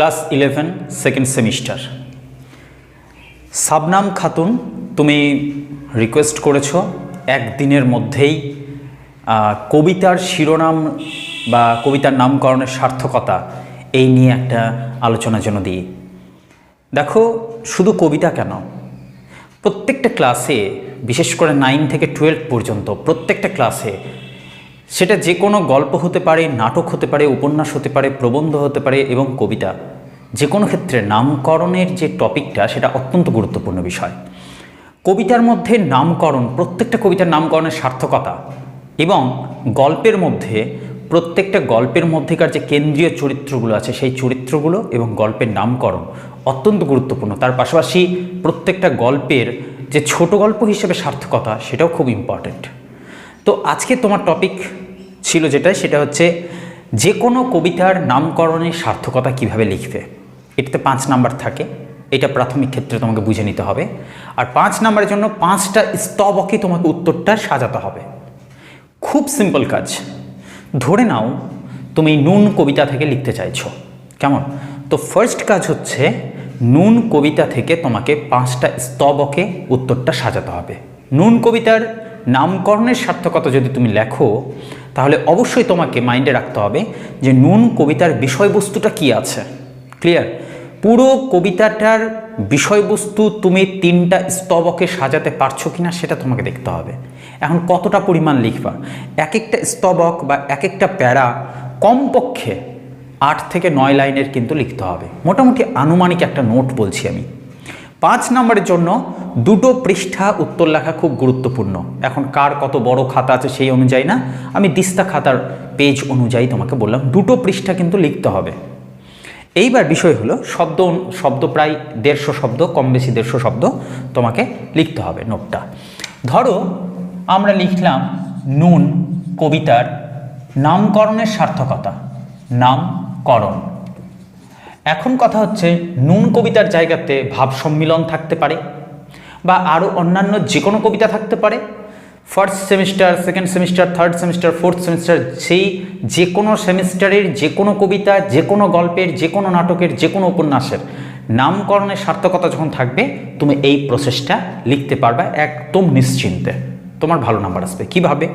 Class eleven second semester Sabnam Khatun তুমি request করেছ একদিনের মধ্যেই কবিতার শিরোনাম বা কবিতার নামকরণের সার্থকতা এই নিয়ে একটা আলোচনার জন্য দিই দেখো শুধু কবিতা কেন প্রত্যেকটা ক্লাসে বিশেষ করে নাইন থেকে টুয়েলভ পর্যন্ত প্রত্যেকটা ক্লাসে সেটা যে কোনো গল্প হতে পারে নাটক হতে পারে উপন্যাস হতে পারে প্রবন্ধ হতে পারে এবং কবিতা যে কোনো ক্ষেত্রে নামকরণের যে টপিকটা সেটা অত্যন্ত গুরুত্বপূর্ণ বিষয় কবিতার মধ্যে নামকরণ প্রত্যেকটা কবিতার নামকরণের সার্থকতা এবং গল্পের মধ্যে প্রত্যেকটা গল্পের মধ্যেকার যে কেন্দ্রীয় চরিত্রগুলো আছে সেই চরিত্রগুলো এবং গল্পের নামকরণ অত্যন্ত গুরুত্বপূর্ণ তার পাশাপাশি প্রত্যেকটা গল্পের যে ছোট গল্প হিসেবে সার্থকতা সেটাও খুব ইম্পর্ট্যান্ট তো আজকে তোমার টপিক ছিল যেটা সেটা হচ্ছে যে কোনো কবিতার নামকরণের সার্থকতা কিভাবে লিখবে এটাতে পাঁচ নাম্বার থাকে এটা প্রাথমিক ক্ষেত্রে তোমাকে বুঝে নিতে হবে আর পাঁচ নাম্বারের জন্য পাঁচটা স্তবকে তোমাকে উত্তরটা সাজাতে হবে খুব সিম্পল কাজ ধরে নাও তুমি নুন কবিতা থেকে লিখতে চাইছ কেমন তো ফার্স্ট কাজ হচ্ছে নুন কবিতা থেকে তোমাকে পাঁচটা স্তবকে উত্তরটা সাজাতে হবে নুন কবিতার নামকরণের সার্থকতা যদি তুমি লেখো তাহলে অবশ্যই তোমাকে মাইন্ডে রাখতে হবে যে নুন কবিতার বিষয়বস্তুটা কি আছে ক্লিয়ার পুরো কবিতাটার বিষয়বস্তু তুমি তিনটা স্তবকে সাজাতে পারছো কিনা সেটা তোমাকে দেখতে হবে এখন কতটা পরিমাণ লিখবা এক একটা স্তবক বা এক একটা প্যারা কমপক্ষে আট থেকে নয় লাইনের কিন্তু লিখতে হবে মোটামুটি আনুমানিক একটা নোট বলছি আমি পাঁচ নম্বরের জন্য দুটো পৃষ্ঠা উত্তর লেখা খুব গুরুত্বপূর্ণ এখন কার কত বড় খাতা আছে সেই অনুযায়ী না আমি দিস্তা খাতার পেজ অনুযায়ী তোমাকে বললাম দুটো পৃষ্ঠা কিন্তু লিখতে হবে এইবার বিষয় হলো শব্দ শব্দ প্রায় দেড়শো শব্দ কম বেশি দেড়শো শব্দ তোমাকে লিখতে হবে নোটটা ধরো আমরা লিখলাম নুন কবিতার নামকরণের সার্থকতা নামকরণ এখন কথা হচ্ছে নুন কবিতার জায়গাতে ভাব সম্মিলন থাকতে পারে বা আরও অন্যান্য যে কোনো কবিতা থাকতে পারে first semester second semester third semester fourth semester সেই যে কোনো সেমিস্টারের যে কোনো কবিতা যে কোনো গল্পের যে কোনো নাটকের যে কোনো উপন্যাসের নামকরণের সার্থকতা যখন থাকবে তুমি এই প্রসেসটা লিখতে পারবে একদম নিশ্চিন্তে তোমার ভালো নাম্বার আসবে কিভাবে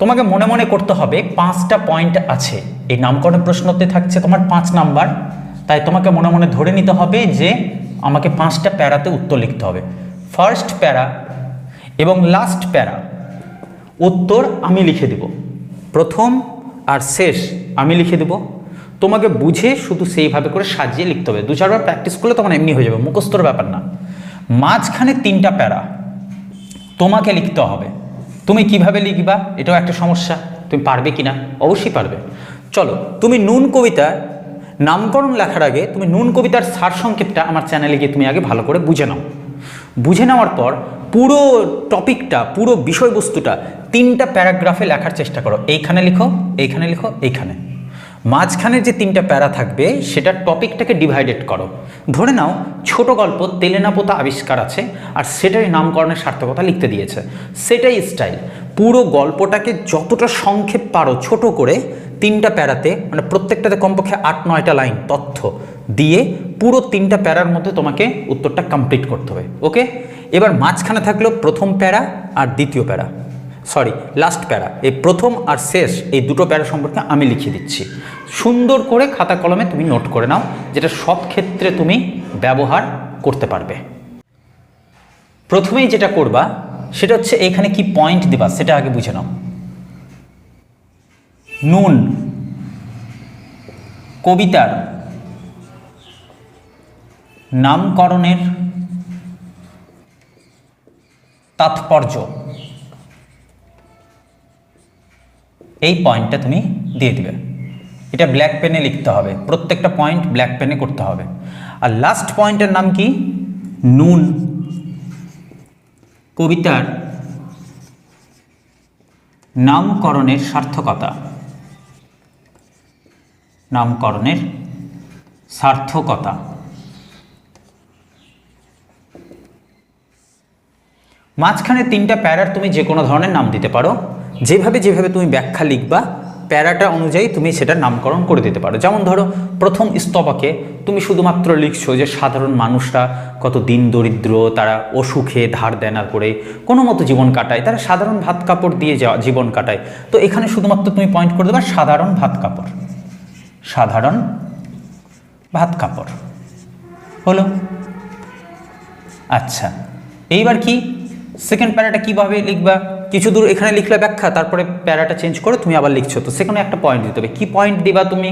তোমাকে মনে মনে করতে হবে পাঁচটা পয়েন্ট আছে এই নামকরণের প্রশ্নতে থাকছে তোমার পাঁচ নাম্বার তাই তোমাকে মনে মনে ধরে নিতে হবে যে আমাকে পাঁচটা প্যারাতে উত্তর লিখতে হবে ফার্স্ট প্যারা এবং লাস্ট প্যারা উত্তর আমি লিখে দেব প্রথম আর শেষ আমি লিখে দেব তোমাকে বুঝে শুধু সেইভাবে করে সাজিয়ে লিখতে হবে দু চারবার প্র্যাকটিস করলে তোমার এমনি হয়ে যাবে মুখস্থর ব্যাপার না মাঝখানে তিনটা প্যারা তোমাকে লিখতে হবে তুমি কিভাবে লিখবা এটাও একটা সমস্যা তুমি পারবে কি না অবশ্যই পারবে চলো তুমি নুন কবিতা নামকরণ লেখার আগে তুমি নুন কবিতার সারসংক্ষেপটা আমার চ্যানেলে গিয়ে তুমি আগে ভালো করে বুঝে নাও বুঝে নেওয়ার পর পুরো টপিকটা পুরো বিষয়বস্তুটা তিনটা প্যারাগ্রাফে লেখার চেষ্টা করো এইখানে লিখো এইখানে লিখো এইখানে মাঝখানের যে তিনটা প্যারা থাকবে সেটা টপিকটাকে ডিভাইডেড করো ধরে নাও ছোট গল্প তেলেনা পোতা আবিষ্কার আছে আর সেটাই নামকরণের সার্থকতা লিখতে দিয়েছে সেটাই স্টাইল পুরো গল্পটাকে যতটা সংক্ষেপ পারো ছোট করে তিনটা প্যারাতে মানে প্রত্যেকটাতে কমপক্ষে আট নয়টা লাইন তথ্য দিয়ে পুরো তিনটা প্যারার মধ্যে তোমাকে উত্তরটা কমপ্লিট করতে হবে ওকে এবার মাঝখানে থাকলো প্রথম প্যারা আর দ্বিতীয় প্যারা সরি লাস্ট প্যারা এই প্রথম আর শেষ এই দুটো প্যারা সম্পর্কে আমি লিখে দিচ্ছি সুন্দর করে খাতা কলমে তুমি নোট করে নাও যেটা সব ক্ষেত্রে তুমি ব্যবহার করতে পারবে প্রথমেই যেটা করবা সেটা হচ্ছে এখানে কি পয়েন্ট দিবা সেটা আগে বুঝে নাও নুন কবিতার নামকরণের তাৎপর্য এই পয়েন্টটা তুমি দিয়ে দিবে এটা ব্ল্যাক পেনে লিখতে হবে প্রত্যেকটা পয়েন্ট ব্ল্যাক পেনে করতে হবে আর লাস্ট পয়েন্টের নাম কি নুন কবিতার নামকরণের সার্থকতা নামকরণের সার্থকতা মাঝখানে তিনটা প্যারার তুমি যে কোনো ধরনের নাম দিতে পারো যেভাবে যেভাবে তুমি ব্যাখ্যা লিখবা প্যারাটা অনুযায়ী তুমি সেটা নামকরণ করে দিতে পারো যেমন ধরো প্রথম স্তবাকে তুমি শুধুমাত্র লিখছো যে সাধারণ মানুষরা কত দিন দরিদ্র তারা অসুখে ধার দেনা করে কোনো মতো জীবন কাটায় তারা সাধারণ ভাত কাপড় দিয়ে যাওয়া জীবন কাটায় তো এখানে শুধুমাত্র তুমি পয়েন্ট করে দেবা সাধারণ ভাত কাপড় সাধারণ ভাত কাপড় হলো আচ্ছা এইবার কি সেকেন্ড প্যারাটা কীভাবে লিখবা কিছু দূর এখানে লিখলে ব্যাখ্যা তারপরে প্যারাটা চেঞ্জ করে তুমি আবার লিখছো তো সেখানে একটা পয়েন্ট দিতে হবে কী পয়েন্ট দিবা তুমি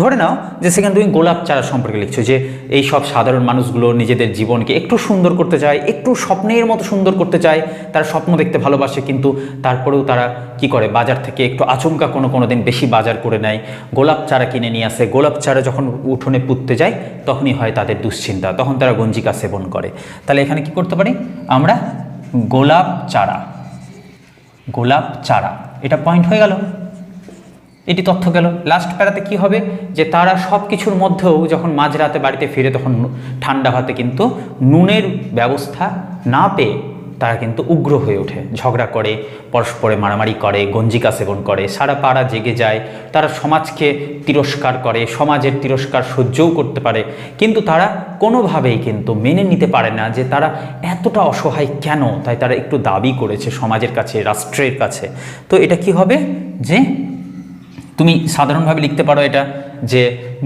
ধরে নাও যে সেখানে তুমি গোলাপ চারা সম্পর্কে লিখছো যে এই সব সাধারণ মানুষগুলো নিজেদের জীবনকে একটু সুন্দর করতে চায় একটু স্বপ্নের মতো সুন্দর করতে চায় তারা স্বপ্ন দেখতে ভালোবাসে কিন্তু তারপরেও তারা কি করে বাজার থেকে একটু আচমকা কোনো কোনো দিন বেশি বাজার করে নেয় গোলাপ চারা কিনে নিয়ে আসে গোলাপ চারা যখন উঠোনে পুঁততে যায় তখনই হয় তাদের দুশ্চিন্তা তখন তারা গঞ্জিকা সেবন করে তাহলে এখানে কি করতে পারি আমরা গোলাপ চারা গোলাপ চারা এটা পয়েন্ট হয়ে গেল এটি তথ্য গেল লাস্ট প্যারাতে কি হবে যে তারা সব কিছুর মধ্যেও যখন মাঝরাতে বাড়িতে ফিরে তখন ঠান্ডা হতে কিন্তু নুনের ব্যবস্থা না পেয়ে তারা কিন্তু উগ্র হয়ে ওঠে ঝগড়া করে পরস্পরে মারামারি করে গঞ্জিকা সেবন করে সারা পাড়া জেগে যায় তারা সমাজকে তিরস্কার করে সমাজের তিরস্কার সহ্যও করতে পারে কিন্তু তারা কোনোভাবেই কিন্তু মেনে নিতে পারে না যে তারা এতটা অসহায় কেন তাই তারা একটু দাবি করেছে সমাজের কাছে রাষ্ট্রের কাছে তো এটা কি হবে যে তুমি সাধারণভাবে লিখতে পারো এটা যে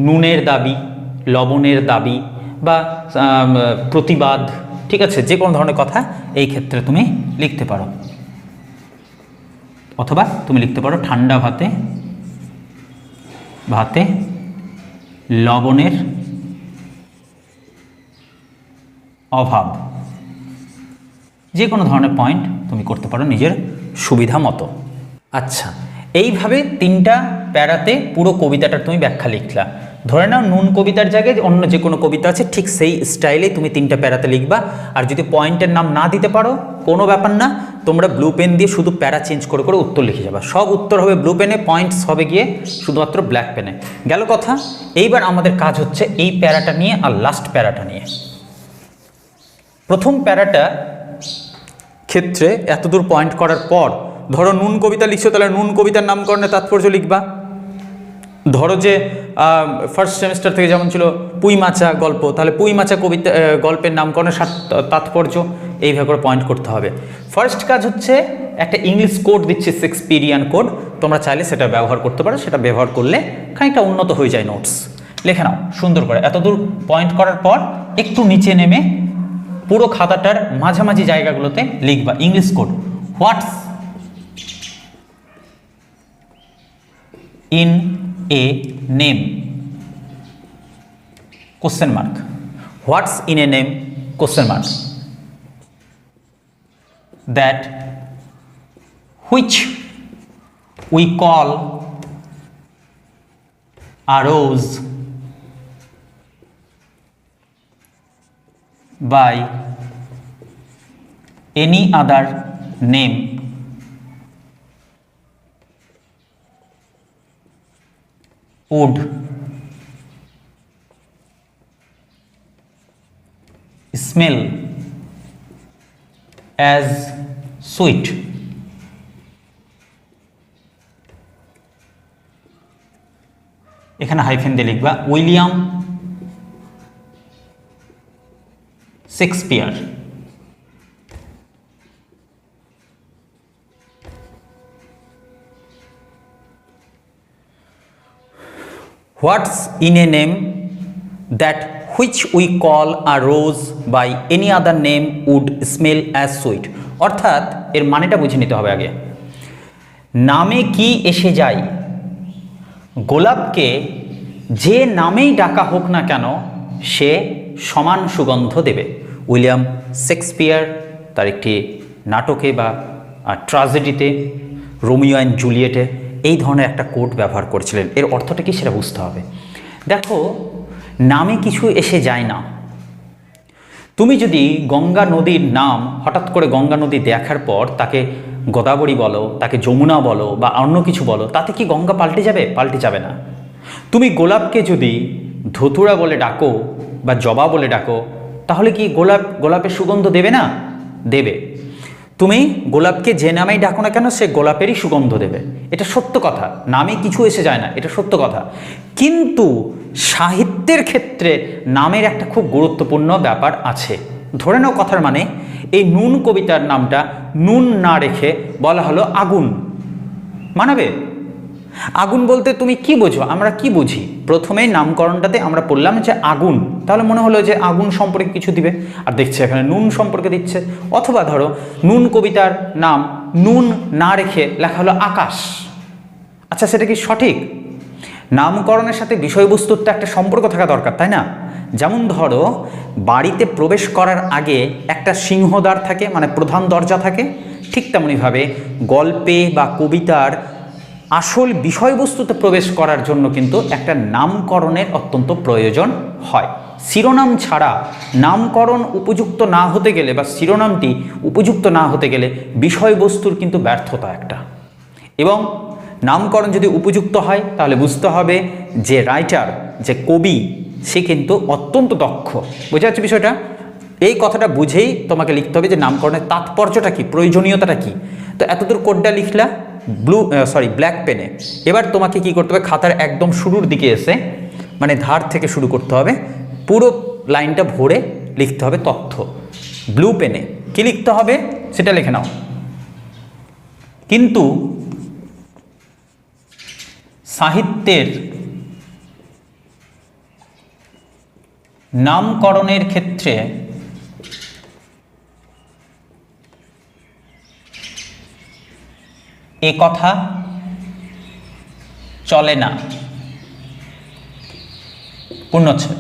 নুনের দাবি লবণের দাবি বা প্রতিবাদ ঠিক আছে যে কোনো ধরনের কথা এই ক্ষেত্রে তুমি লিখতে পারো অথবা তুমি লিখতে পারো ঠান্ডা ভাতে ভাতে লবণের অভাব যে কোনো ধরনের পয়েন্ট তুমি করতে পারো নিজের সুবিধা মতো আচ্ছা এইভাবে তিনটা প্যারাতে পুরো কবিতাটার তুমি ব্যাখ্যা লিখলা ধরে নাও নুন কবিতার জায়গায় অন্য যে কোনো কবিতা আছে ঠিক সেই স্টাইলে তুমি তিনটা প্যারাতে লিখবা আর যদি পয়েন্টের নাম না দিতে পারো কোনো ব্যাপার না তোমরা ব্লু পেন দিয়ে শুধু প্যারা চেঞ্জ করে করে উত্তর লিখে যাবা সব উত্তর হবে ব্লু পেনে পয়েন্টস হবে গিয়ে শুধুমাত্র ব্ল্যাক পেনে গেল কথা এইবার আমাদের কাজ হচ্ছে এই প্যারাটা নিয়ে আর লাস্ট প্যারাটা নিয়ে প্রথম প্যারাটা ক্ষেত্রে এতদূর পয়েন্ট করার পর ধরো নুন কবিতা লিখছো তাহলে নুন কবিতার নামকরণে তাৎপর্য লিখবা ধরো যে ফার্স্ট সেমিস্টার থেকে যেমন ছিল পুঁই গল্প তাহলে পুঁই কবিতা গল্পের নামকরণের তাৎপর্য এইভাবে করে পয়েন্ট করতে হবে ফার্স্ট কাজ হচ্ছে একটা ইংলিশ কোড দিচ্ছে সিক্স পিরিয়ান কোড তোমরা চাইলে সেটা ব্যবহার করতে পারো সেটা ব্যবহার করলে খানিকটা উন্নত হয়ে যায় নোটস লেখে নাও সুন্দর করে এতদূর পয়েন্ট করার পর একটু নিচে নেমে পুরো খাতাটার মাঝামাঝি জায়গাগুলোতে লিখবা English code what's in A name question mark. What's in a name question mark? That which we call arose by any other name would smell as sweet এখানে হাইফেন দিয়ে লিখবা William Shakespeare what's in a name that which we call a rose by any other name would smell as sweet অর্থাৎ এর মানেটা বুঝে নিতে হবে আগে নামে কি এসে যায় গোলাপকে যে নামেই ডাকা হোক না কেন সে সমান সুগন্ধ দেবে উইলিয়াম শেক্সপিয়ার তার একটি নাটকে বা ট্রাজেডিতে রোমিও অ্যান্ড জুলিয়েটে এই ধরনের একটা কোড ব্যবহার করেছিলেন এর অর্থটা কি সেটা বুঝতে হবে দেখো নামে কিছু এসে যায় না তুমি যদি গঙ্গা নদীর নাম হঠাৎ করে গঙ্গা নদী দেখার পর তাকে গোদাবরী বলো তাকে যমুনা বলো বা অন্য কিছু বলো তাতে কি গঙ্গা পাল্টে যাবে পাল্টে যাবে না তুমি গোলাপকে যদি ধতুরা বলে ডাকো বা জবা বলে ডাকো তাহলে কি গোলাপ গোলাপের সুগন্ধ দেবে না দেবে তুমি গোলাপকে যে নামেই ডাকো না কেন সে গোলাপেরই সুগন্ধ দেবে এটা সত্য কথা নামে কিছু এসে যায় না এটা সত্য কথা কিন্তু সাহিত্যের ক্ষেত্রে নামের একটা খুব গুরুত্বপূর্ণ ব্যাপার আছে ধরে নাও কথার মানে এই নুন কবিতার নামটা নুন না রেখে বলা হলো আগুন মানাবে আগুন বলতে তুমি কি বোঝো আমরা কি বুঝি প্রথমে নামকরণটাতে আমরা পড়লাম যে আগুন তাহলে মনে হলো যে আগুন সম্পর্কে কিছু দিবে আর দেখছে এখানে নুন সম্পর্কে দিচ্ছে অথবা ধরো নুন কবিতার নাম নুন না রেখে লেখা হলো আকাশ আচ্ছা সেটা কি সঠিক নামকরণের সাথে বিষয়বস্তুর তো একটা সম্পর্ক থাকা দরকার তাই না যেমন ধরো বাড়িতে প্রবেশ করার আগে একটা সিংহদ্বার থাকে মানে প্রধান দরজা থাকে ঠিক তেমনইভাবে গল্পে বা কবিতার আসল বিষয়বস্তুতে প্রবেশ করার জন্য কিন্তু একটা নামকরণের অত্যন্ত প্রয়োজন হয় শিরোনাম ছাড়া নামকরণ উপযুক্ত না হতে গেলে বা শিরোনামটি উপযুক্ত না হতে গেলে বিষয়বস্তুর কিন্তু ব্যর্থতা একটা এবং নামকরণ যদি উপযুক্ত হয় তাহলে বুঝতে হবে যে রাইটার যে কবি সে কিন্তু অত্যন্ত দক্ষ বোঝা যাচ্ছে বিষয়টা এই কথাটা বুঝেই তোমাকে লিখতে হবে যে নামকরণের তাৎপর্যটা কী প্রয়োজনীয়তাটা কী তো এতদূর কোডটা লিখলা ব্লু সরি ব্ল্যাক পেনে এবার তোমাকে কি করতে হবে খাতার একদম শুরুর দিকে এসে মানে ধার থেকে শুরু করতে হবে পুরো লাইনটা ভরে লিখতে হবে তথ্য ব্লু পেনে কি লিখতে হবে সেটা লিখে নাও কিন্তু সাহিত্যের নামকরণের ক্ষেত্রে এ কথা চলে না পূর্ণচ্ছেদ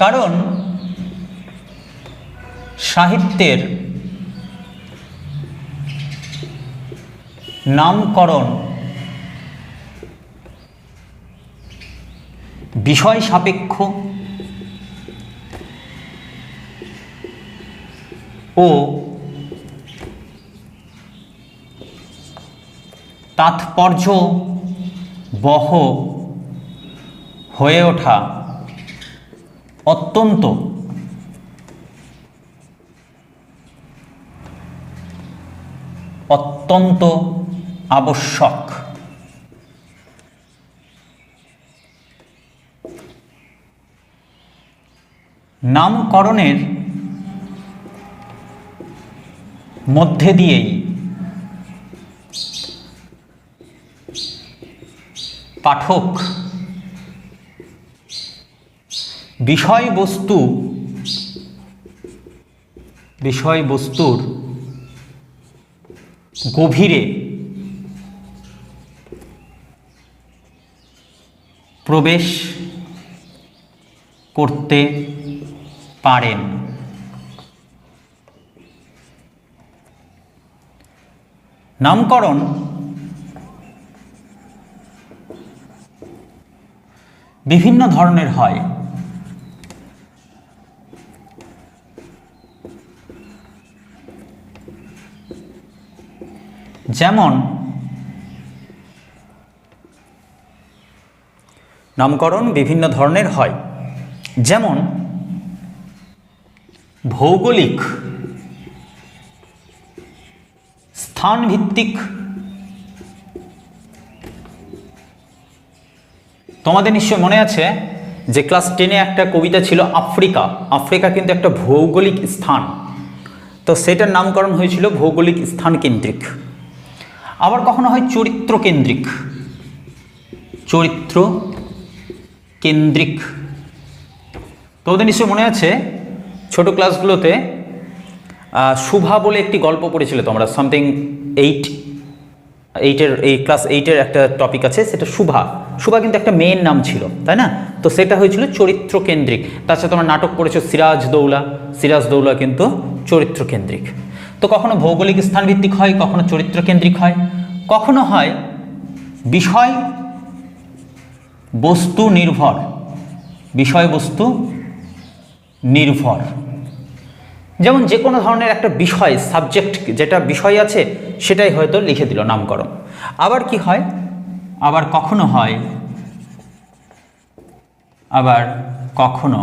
কারণ সাহিত্যের নামকরণ বিষয় সাপেক্ষ ও তাৎপর্য বহ হয়ে ওঠা অত্যন্ত অত্যন্ত আবশ্যক নামকরণের মধ্যে দিয়েই পাঠক বিষয়বস্তু বিষয়বস্তুর গভীরে প্রবেশ করতে পারেন নামকরণ বিভিন্ন ধরনের হয় যেমন নামকরণ বিভিন্ন ধরনের হয় যেমন ভৌগোলিক স্থানভিত্তিক তোমাদের নিশ্চয় মনে আছে যে ক্লাস টেনে একটা কবিতা ছিল আফ্রিকা আফ্রিকা কিন্তু একটা ভৌগোলিক স্থান তো সেটার নামকরণ হয়েছিল ভৌগোলিক স্থান কেন্দ্রিক আবার কখনো হয় চরিত্র কেন্দ্রিক চরিত্র কেন্দ্রিক তোমাদের নিশ্চয় মনে আছে ছোট ক্লাসগুলোতে শুভা বলে একটি গল্প পড়েছিল তোমরা সামথিং এইট এইটের এই ক্লাস এইটের একটা টপিক আছে সেটা শুভা শুভা কিন্তু একটা মেয়ের নাম ছিল তাই না তো সেটা হয়েছিল চরিত্র কেন্দ্রিক তাছাড়া তোমরা নাটক পড়েছো সিরাজ দৌলা সিরাজ দৌলা কিন্তু চরিত্র কেন্দ্রিক তো কখনো ভৌগোলিক স্থানভিত্তিক হয় কখনো চরিত্র কেন্দ্রিক হয় কখনো হয় বিষয় বস্তু নির্ভর বিষয়বস্তু নির্ভর যেমন যে কোনো ধরনের একটা বিষয় সাবজেক্ট যেটা বিষয় আছে সেটাই হয়তো লিখে দিল নামকরণ আবার কি হয় আবার কখনো হয় আবার কখনো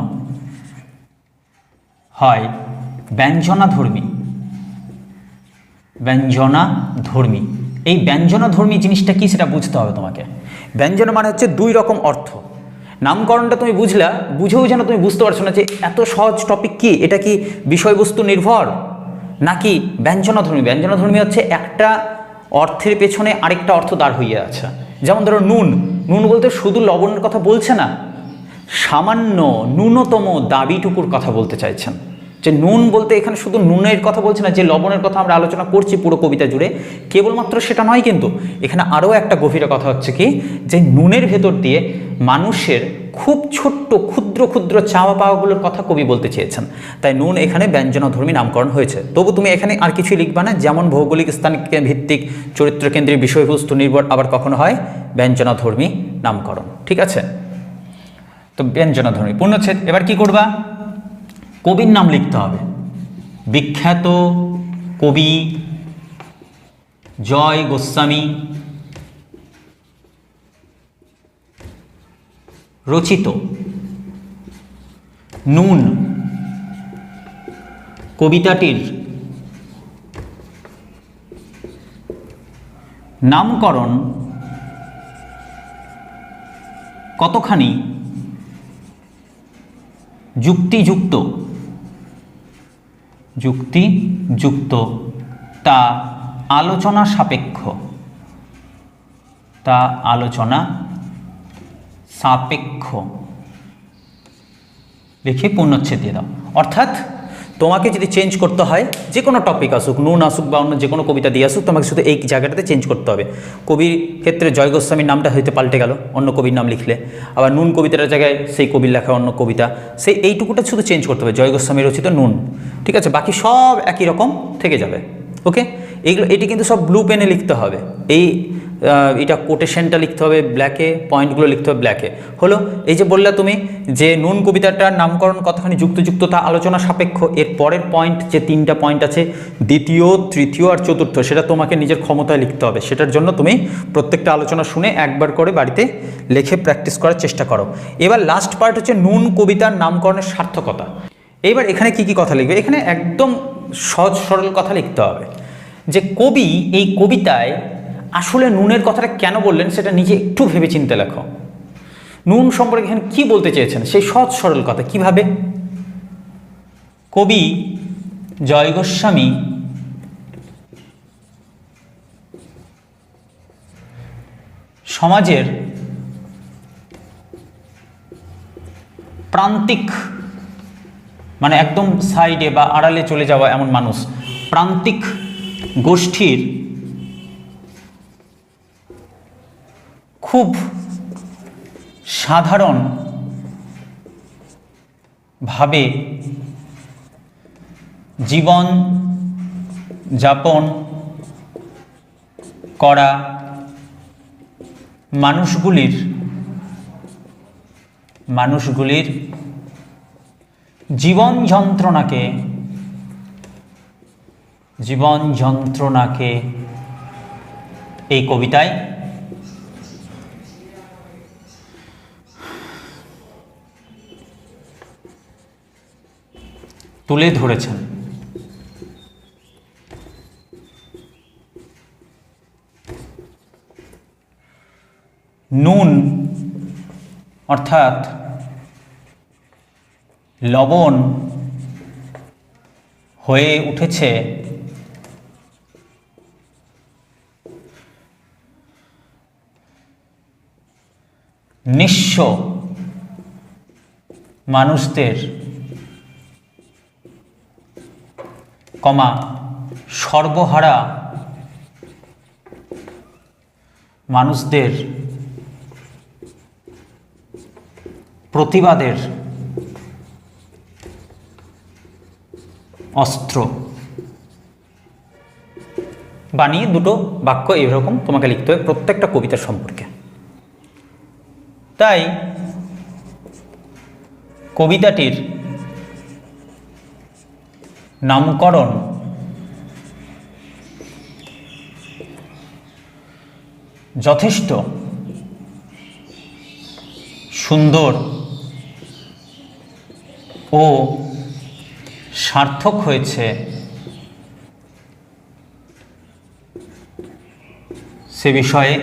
হয় ব্যঞ্জনাধর্মী ব্যঞ্জনাধর্মী এই ব্যঞ্জনাধর্মী জিনিসটা কি সেটা বুঝতে হবে তোমাকে ব্যঞ্জনা মানে হচ্ছে দুই রকম অর্থ নামকরণটা তুমি বুঝলা বুঝেও যেন তুমি বুঝতে পারছো না যে এত সহজ টপিক কি এটা কি বিষয়বস্তু নির্ভর নাকি ব্যঞ্জনাধর্মী ব্যঞ্জনাধর্মী হচ্ছে একটা অর্থের পেছনে আরেকটা অর্থ দাঁড় হইয়া আছে যেমন ধরো নুন নুন বলতে শুধু লবণের কথা বলছে না সামান্য ন্যূনতম দাবিটুকুর কথা বলতে চাইছেন যে নুন বলতে এখানে শুধু নুনের কথা বলছে না যে লবণের কথা আমরা আলোচনা করছি পুরো কবিতা জুড়ে কেবলমাত্র সেটা নয় কিন্তু এখানে আরও একটা গভীর কথা হচ্ছে কি যে নুনের ভেতর দিয়ে মানুষের খুব ছোট্ট ক্ষুদ্র ক্ষুদ্র চাওয়া পাওয়াগুলোর কথা কবি বলতে চেয়েছেন তাই নুন এখানে ব্যঞ্জনাধর্মী নামকরণ হয়েছে তবু তুমি এখানে আর কিছুই লিখবা না যেমন ভৌগোলিক স্থান ভিত্তিক চরিত্রকেন্দ্রিক বিষয়বস্তু নির্ভর আবার কখনো হয় ব্যঞ্জনাধর্মী নামকরণ ঠিক আছে তো ব্যঞ্জনাধর্মী পূর্ণচ্ছেদ এবার কি করবা কবির নাম লিখতে হবে বিখ্যাত কবি জয় গোস্বামী রচিত নুন কবিতাটির নামকরণ কতখানি যুক্তিযুক্ত যুক্তিযুক্ত তা আলোচনা সাপেক্ষ তা আলোচনা সাপেক্ষ লিখে পূর্ণচ্ছেদ দিয়ে দাও অর্থাৎ তোমাকে যদি চেঞ্জ করতে হয় যে কোনো টপিক আসুক নুন আসুক বা অন্য যে কোনো কবিতা দিয়ে আসুক তোমাকে শুধু এই জায়গাটাতে চেঞ্জ করতে হবে কবির ক্ষেত্রে জয় গোস্বামীর নামটা হয়তো পাল্টে গেল অন্য কবির নাম লিখলে আবার নুন কবিতাটার জায়গায় সেই কবির লেখা অন্য কবিতা সেই এইটুকুটা শুধু চেঞ্জ করতে হবে জয় গোস্বামী রচিত নুন ঠিক আছে বাকি সব একই রকম থেকে যাবে ওকে এগুলো এটি কিন্তু সব ব্লু পেনে লিখতে হবে এই এটা কোটেশনটা লিখতে হবে ব্ল্যাকে পয়েন্টগুলো লিখতে হবে ব্ল্যাকে হলো এই যে বললে তুমি যে নুন কবিতাটার নামকরণ কতখানি যুক্তযুক্ত তা আলোচনা সাপেক্ষ এর পরের পয়েন্ট যে তিনটা পয়েন্ট আছে দ্বিতীয় তৃতীয় আর চতুর্থ সেটা তোমাকে নিজের ক্ষমতায় লিখতে হবে সেটার জন্য তুমি প্রত্যেকটা আলোচনা শুনে একবার করে বাড়িতে লেখে প্র্যাকটিস করার চেষ্টা করো এবার লাস্ট পার্ট হচ্ছে নুন কবিতার নামকরণের সার্থকতা এবার এখানে কি কি কথা লিখবে এখানে একদম সহজ সরল কথা লিখতে হবে যে কবি এই কবিতায় আসলে নুনের কথাটা কেন বললেন সেটা নিজে একটু ভেবে চিনতে লেখো নুন সম্পর্কে এখানে কী বলতে চেয়েছেন সেই সৎ সরল কথা কিভাবে কবি জয় গোস্বামী সমাজের প্রান্তিক মানে একদম সাইডে বা আড়ালে চলে যাওয়া এমন মানুষ প্রান্তিক গোষ্ঠীর খুব সাধারণ ভাবে জীবন যাপন করা মানুষগুলির মানুষগুলির জীবন যন্ত্রণাকে জীবন যন্ত্রণাকে এই কবিতায় তুলে ধরেছেন নুন অর্থাৎ লবণ হয়ে উঠেছে নিঃস্ব মানুষদের কমা সর্বহারা মানুষদের প্রতিবাদের অস্ত্র বানিয়ে দুটো বাক্য এরকম তোমাকে লিখতে হবে প্রত্যেকটা কবিতা সম্পর্কে তাই কবিতাটির নামকরণ যথেষ্ট সুন্দর ও সার্থক হয়েছে সে বিষয়ে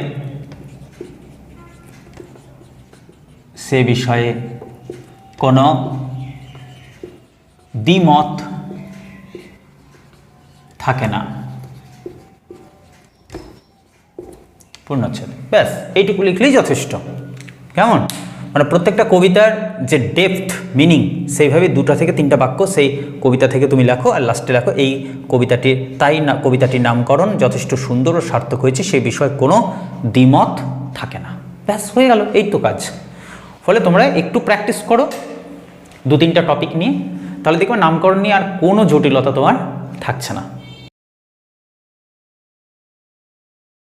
সে বিষয়ে কোনো দ্বিমত থাকে না পূর্ণচ্ছেদ ব্যাস এইটুকু লিখলেই যথেষ্ট কেমন মানে প্রত্যেকটা কবিতার যে ডেপথ মিনিং সেইভাবে দুটা থেকে তিনটা বাক্য সেই কবিতা থেকে তুমি লেখো আর লাস্টে লেখো এই কবিতাটি তাই না কবিতাটির নামকরণ যথেষ্ট সুন্দর ও সার্থক হয়েছে সেই বিষয়ে কোনো দ্বিমত থাকে না ব্যাস হয়ে গেল এই তো কাজ ফলে তোমরা একটু প্র্যাকটিস করো দু তিনটা টপিক নিয়ে তাহলে দেখবে নামকরণ নিয়ে আর কোনো জটিলতা তোমার থাকছে না